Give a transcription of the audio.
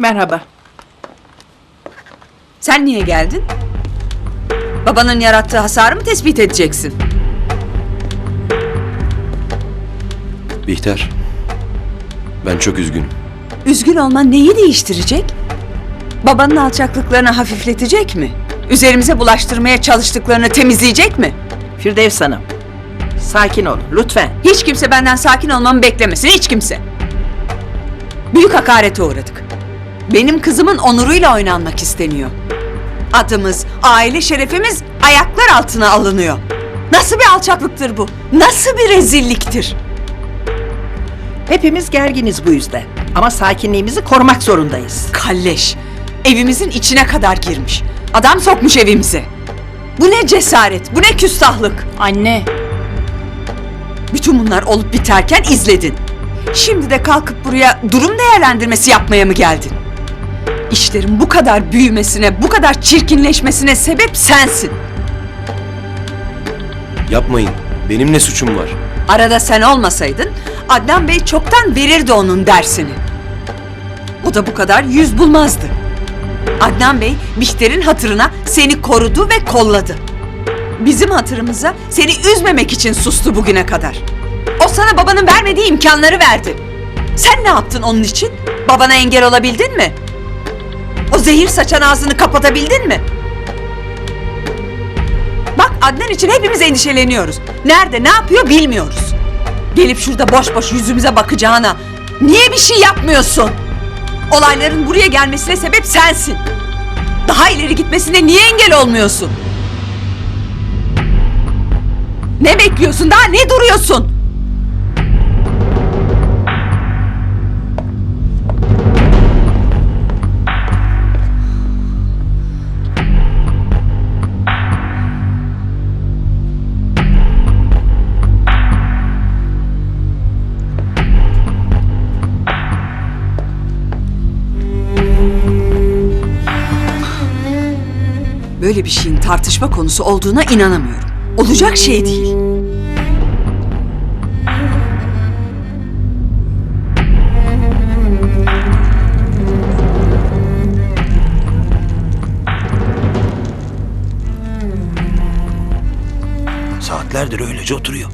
Merhaba. Sen niye geldin? Babanın yarattığı hasarı mı tespit edeceksin? Bihter. Ben çok üzgünüm. Üzgün olman neyi değiştirecek? Babanın alçaklıklarını hafifletecek mi? Üzerimize bulaştırmaya çalıştıklarını temizleyecek mi? Firdevs Hanım. Sakin ol lütfen. Hiç kimse benden sakin olmamı beklemesin, hiç kimse. Büyük hakarete uğradık. Benim kızımın onuruyla oynanmak isteniyor. Adımız, aile şerefimiz ayaklar altına alınıyor. Nasıl bir alçaklıktır bu? Nasıl bir rezilliktir? Hepimiz gerginiz bu yüzden. Ama sakinliğimizi korumak zorundayız. Kalleş. Evimizin içine kadar girmiş. Adam sokmuş evimize. Bu ne cesaret, bu ne küstahlık. Anne, Bütün bunlar olup biterken izledin. Şimdi de kalkıp buraya durum değerlendirmesi yapmaya mı geldin? İşlerin bu kadar büyümesine, bu kadar çirkinleşmesine sebep sensin. Yapmayın. Benim ne suçum var? Arada sen olmasaydın Adnan Bey çoktan verirdi onun dersini. O da bu kadar yüz bulmazdı. Adnan Bey Bihter'in hatırına seni korudu ve kolladı. Bizim hatırımıza seni üzmemek için sustu bugüne kadar. O sana babanın vermediği imkanları verdi. Sen ne yaptın onun için? Babana engel olabildin mi? O zehir saçan ağzını kapatabildin mi? Bak Adnan için hepimiz endişeleniyoruz. Nerede ne yapıyor bilmiyoruz. Gelip şurada boş boş yüzümüze bakacağına niye bir şey yapmıyorsun? Olayların buraya gelmesine sebep sensin. Daha ileri gitmesine niye engel olmuyorsun? Ne bekliyorsun daha ne duruyorsun? Böyle bir şeyin tartışma konusu olduğuna inanamıyorum. Olacak şey değil. Saatlerdir öylece oturuyor.